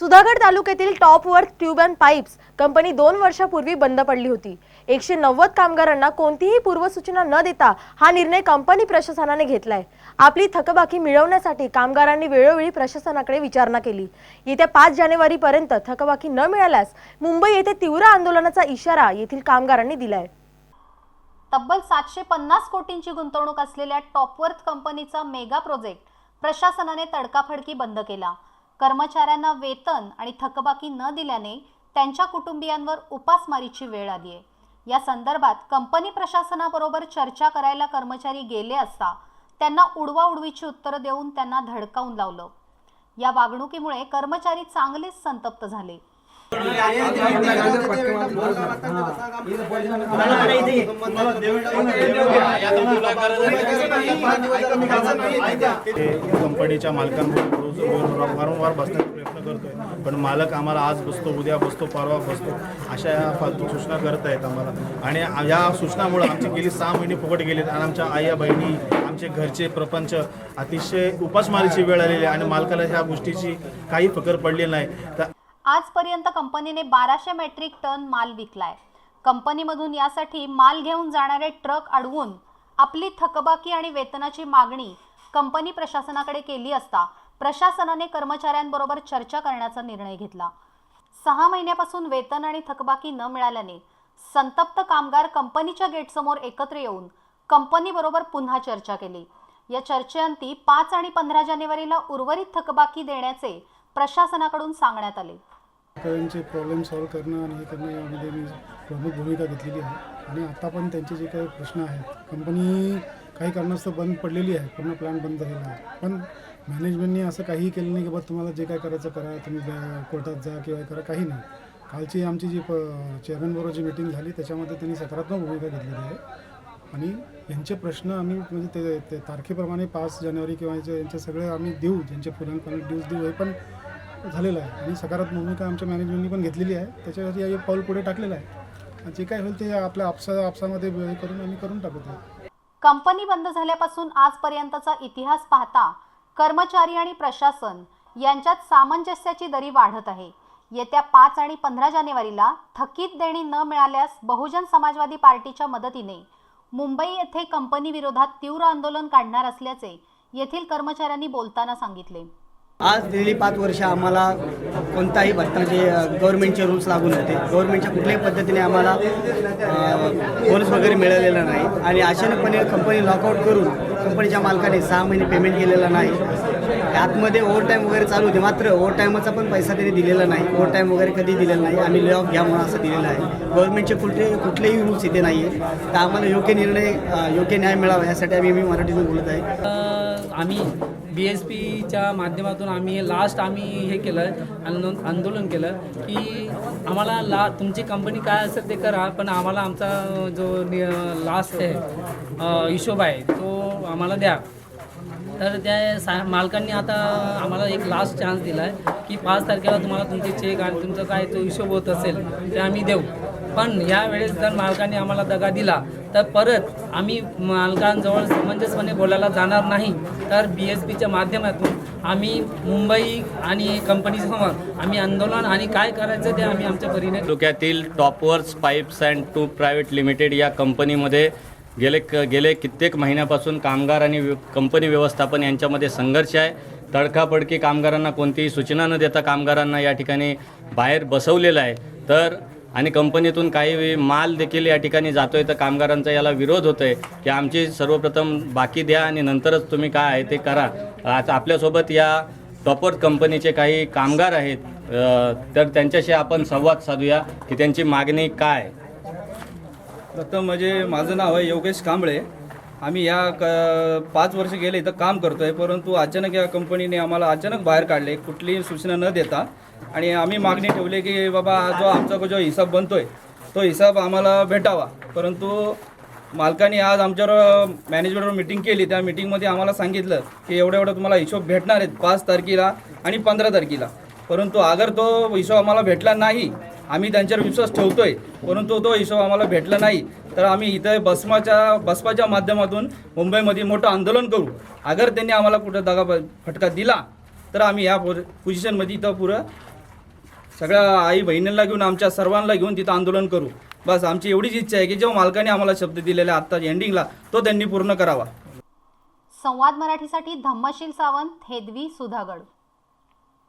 सुधागड तालुक्यातील top tube and pipes company दोन वर्षापूर्वी बंद पडली होती. एकशे नव्वद कामगारांना कोणतीही पूर्वसूचना न देता हा निर्णय कंपनी प्रशासनाने घेतलाय. आपली थकबाकी मिळवण्यासाठी कामगारांनी वेळोवेळी प्रशासनाकडे विचारणा केली. येत्या पाच जानेवारीपर्यंत थकबाकी न मिळाल्यास मुंबई येथे तीव्र आंदोलनाचा इशारा येथील कामगारांनी दिलाय. तब्बल सातशे पन्नास कोटींची गुंतवणूक असलेल्या टॉपवर्थ कंपनीचा मेगा प्रोजेक्ट प्रशासनाने तडकाफडकी बंद केला. कर्मचाऱ्यांना वेतन आणि थकबाकी न दिल्याने त्यांच्या कुटुंबियांवर उपासमारीची वेळ आली आहे. या संदर्भात कंपनी प्रशासनाबरोबर चर्चा करायला कर्मचारी गेले असता त्यांना उडवाउडवीची उत्तरं देऊन त्यांना धडकावून लावलं. या वागणुकीमुळे कर्मचारी चांगलेच संतप्त झाले. कंपनीच्या मालकांबरोबर रोज रोज वारंवार बसण्याचा प्रयत्न करतोय. पण मालक आम्हाला आज बसतो उद्या बसतो परवा बसतो अशा या फालतू सूचना करत आहेत आम्हाला. आणि या सूचनामुळे आमची गेली सहा महिने फुकट गेलेत आणि आमच्या आया बहिणी आमचे घरचे प्रपंच अतिशय उपासमारीची वेळ आलेली आहे आणि मालकाला ह्या गोष्टीची काही फकर पडली नाही. तर आजपर्यंत कंपनीने बाराशे मेट्रिक टन माल विकलाय. कंपनीमधून यासाठी माल घेऊन जाणारे ट्रक अडवून आपली थकबाकी आणि वेतनाची मागणी कंपनी प्रशासनाकडे केली असता प्रशासनाने कर्मचाऱ्यांबरोबर चर्चा करण्याचा निर्णय घेतला. सहा महिन्यापासून वेतन आणि थकबाकी न मिळाल्याने संतप्त कामगार कंपनीच्या गेटसमोर एकत्र येऊन कंपनीबरोबर पुन्हा चर्चा केली. या चर्चेअंती पाच आणि पंधरा जानेवारीला उर्वरित थकबाकी देण्याचे प्रशासनाकडून सांगण्यात आले. शेतकऱ्यांचे प्रॉब्लेम सॉल्व्ह करणं आणि हे करणं यामध्ये मी प्रमुख भूमिका घेतलेली आहे. आणि आता पण त्यांचे जे काही प्रश्न आहेत कंपनी काही कारणास्तव बंद पडलेली आहे पूर्ण प्लॅन बंद झालेला आहे. पण मॅनेजमेंटने असं काहीही केलं नाही की बा तुम्हाला जे काय करायचं करा तुम्ही जा- कोर्टात जा किंवा करा काही नाही. कालची आमची जी प चेअरमनबरोबर जी मिटिंग झाली त्याच्यामध्ये त्यांनी सकारात्मक भूमिका घेतलेली आहे. आणि यांचे प्रश्न आम्ही म्हणजे ते तारखेप्रमाणे पाच जानेवारी किंवा यांचे सगळे आम्ही देऊ ज्यांचे पुराणपणे ड्यूज देऊ हे पण झालेलं आहे. आणि सकारात्मक भूमिका आमच्या मॅनेजमेंटनी पण घेतलेली आहे. त्याच्यासाठी हे पाऊल पुढे टाकलेलं आहे. आणि जे काय होईल ते आपल्या आपसा आपसामध्ये करून आम्ही करून टाकत ते. कंपनी बंद झाल्यापासून आजपर्यंतचा इतिहास पाहता कर्मचारी आणि प्रशासन यांच्यात सामंजस्याची दरी वाढत आहे. येत्या पाच आणि पंधरा जानेवारीला थकीत देणी न मिळाल्यास बहुजन समाजवादी पार्टीच्या मदतीने मुंबई येथे कंपनी विरोधात तीव्र आंदोलन काढणार असल्याचे येथील कर्मचाऱ्यांनी बोलताना सांगितले. आज दिलेली पाच वर्ष आम्हाला कोणताही भत्ता जे गव्हर्नमेंटचे रूल्स लागून नव्हते गव्हर्नमेंटच्या कुठल्याही पद्धतीने आम्हाला बोनस वगैरे मिळालेला नाही. आणि अचानकपणे कंपनी लॉकआउट करून कंपनीच्या मालकाने सहा महिने पेमेंट केलेला नाही. आतमध्ये ओव्हर टाईम वगैरे चालू होते. मात्र ओव्हर टाईमचा पण पैसा त्यांनी दिलेला नाही. ओव्हर टाईम वगैरे कधी दिलेला नाही. आम्ही ले ऑफ घ्या म्हणून असं दिलेलं आहे. गव्हर्नमेंटचे कुठले कुठलेही रूल्स इथे नाही आहे तर आम्हाला योग्य निर्णय योग्य न्याय मिळावा यासाठी आम्ही मी मराठीतून बोलत आहे. आम्ही बी एस पीच्या माध्यमातून आम्ही लास्ट आम्ही हे केलं आंदो आंदोलन केलं की आम्हाला ला तुमची कंपनी काय असेल ते करा पण आम्हाला आमचा जो लास्ट आहे हिशोब आहे तो आम्हाला द्या. तर त्या सा मालकांनी आता आम्हाला एक लास्ट चान्स दिला आहे की पाच तारखेला तुम्हाला तुमचे चेक आणि तुमचं काय तो हिशोब होत असेल ते आम्ही देऊ. पण यावेळेस जर मालकाने आम्हाला दगा दिला तर परत आम्ही मालकांजवळ समंजसपणे बोलायला जाणार नाही. तर बी एस पीच्या माध्यमातून आम्ही मुंबई आणि कंपनीसमोर आम्ही आंदोलन आणि काय करायचं ते आम्ही आमच्या परीने तालुक्यातील टॉपवर्स pipes and two private limited या कंपनीमध्ये गेले क गेले कित्येक महिन्यापासून कामगार आणि व्य- कंपनी व्यवस्थापन यांच्यामध्ये संघर्ष आहे. तडकाफडकी कामगारांना कोणतीही सूचना न देता कामगारांना या ठिकाणी बाहेर बसवलेलं आहे. तर आणि कंपनीतून काही माल देखील या ठिकाणी जातोय. तर कामगारांचा याला विरोध होतो आहे की आमची सर्वप्रथम बाकी द्या आणि नंतरच तुम्ही काय आहे ते करा. आज आपल्यासोबत या टॉपर कंपनीचे काही कामगार आहेत. तर त्यांच्याशी आपण संवाद साधूया की त्यांची मागणी काय प्रथम म्हणजे माझं नाव आहे योगेश कांबळे. आम्ही या क पाच वर्ष गेले इथं काम करतो आहे परंतु अचानक या कंपनीने आम्हाला अचानक बाहेर काढले कुठलीही सूचना न देता. आणि आम्ही मागणी ठेवली की बाबा जो आमचा जो हिसाब बनतोय तो हिसाब आम्हाला भेटावा. परंतु मालकाने आज आमच्यावर मॅनेजमेंटवर मिटिंग केली. त्या मिटिंगमध्ये आम्हाला सांगितलं की एवढं एवढं तुम्हाला हिशोब भेटणार आहेत पाच तारखेला आणि पंधरा तारखेला. परंतु अगर तो हिशोब आम्हाला भेटला नाही आम्ही त्यांच्यावर विश्वास ठेवतोय परंतु तो हिशोब आम्हाला भेटला नाही तर आम्ही इथं बसमाच्या बसपाच्या माध्यमातून मुंबईमध्ये मोठं आंदोलन करू. अगर त्यांनी आम्हाला कुठं दगा फटका दिला तर आम्ही या पोझिशनमध्ये इथं पुरं सगळ्या आई बहिणींना घेऊन आमच्या सर्वांना घेऊन तिथं आंदोलन करू. बस आमची एवढीच इच्छा आहे की जेव्हा मालकाने आम्हाला शब्द दिलेला आहे आत्ता एंडिंगला तो त्यांनी पूर्ण करावा. संवाद मराठीसाठी धम्मशील सावंत हेदवी सुधागड.